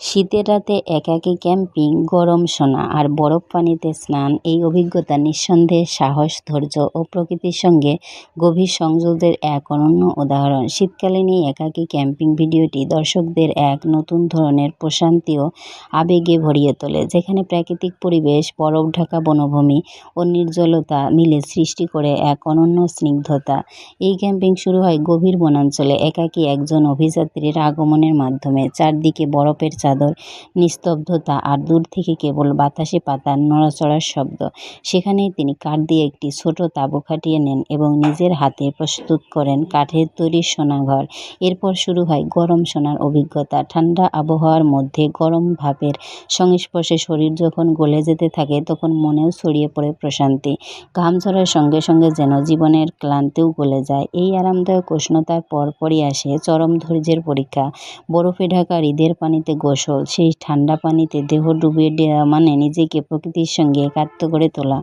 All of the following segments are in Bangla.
শীতের রাতে একাকী ক্যাম্পিং, গরম সোনা আর বরফ পানিতে স্নান, এই অভিজ্ঞতা নিঃসন্দেহে সাহস, ধৈর্য ও প্রকৃতির সঙ্গে গভীর সংযোগের এক অনন্য উদাহরণ। শীতকালীন এই একাকী ক্যাম্পিং ভিডিওটি দর্শকদের এক নতুন ধরনের প্রশান্তি ও আবেগে ভরিয়ে তোলে, যেখানে প্রাকৃতিক পরিবেশ, বরফ ঢাকা বনভূমি ও নির্জলতা মিলে সৃষ্টি করে এক অনন্য স্নিগ্ধতা। এই ক্যাম্পিং শুরু হয় গভীর বনাঞ্চলে, একাকী একজন অভিযাত্রীর আগমনের মাধ্যমে। চারদিকে বরফের চাদর, নিস্তব্ধতা আর দূর থেকে কেবল বাতাসে পাতার নড়াচড়ার শব্দ। সেখানেই তিনি কাঠ দিয়ে একটি ছোট তাঁবু খাটিয়ে নেন এবং নিজের হাতে প্রস্তুত করেন কাঠের তৈরি সোনাঘর। এরপর শুরু হয় গরম সোনার অভিজ্ঞতা। ঠান্ডা আবহাওয়ার মধ্যে গরম ভাপের সংস্পর্শে শরীর যখন গলে যেতে থাকে, তখন মনেও ছড়িয়ে পড়ে প্রশান্তি। ঘাম ঝরার সঙ্গে সঙ্গে যেন জীবনের ক্লান্তিও গলে যায়। এই আরামদায়ক উষ্ণতার পরপরই আসে চরম ধৈর্যের পরীক্ষা। বরফে ঢাকা হ্রদের পানিতে গোসল সেই ঠান্ডা পানিতে দেহ ডুবিয়ে দেওয়া মানে নিজেকে প্রকৃতির সঙ্গে একাত্ম করে তোলা।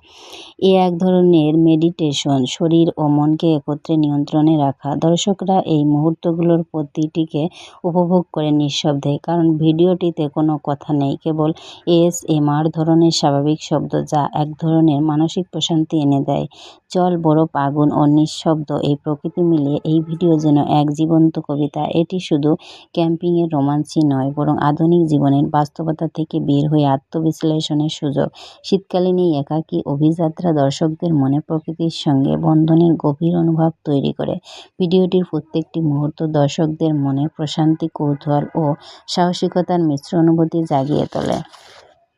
এ এক ধরনের মেডিটেশন শরীর ও মনকে একত্রে নিয়ন্ত্রণে রাখা। দর্শকরা এই মুহূর্তগুলোর প্রতিটিকে উপভোগ করে নিঃশব্দে, কারণ ভিডিওটিতে কোনো কথা নেই। কেবল এস এম আর ধরনের স্বাভাবিক শব্দ যা এক ধরনের মানসিক প্রশান্তি এনে দেয়। জল বরফ, আগুন ও নিঃশব্দ এই প্রকৃতি মিলিয়ে এই ভিডিও যেন এক জীবন্ত কবিতা। এটি শুধু ক্যাম্পিংয়ের রোমাঞ্চই নয়, বরং আধুনিক জীবনের বাস্তবতা থেকে বের হয়ে আত্মবিশ্লেষণের সুযোগ। শীতকালীন এই একাকী অভিযাত্রা দর্শকদের মনে প্রকৃতির সঙ্গে বন্ধনের গভীর অনুভব তৈরি করে। ভিডিওটির প্রত্যেকটি মুহূর্ত দর্শকদের মনে প্রশান্তি, কৌতূহল ও সাহসিকতার মিশ্র অনুভূতি জাগিয়ে তোলে।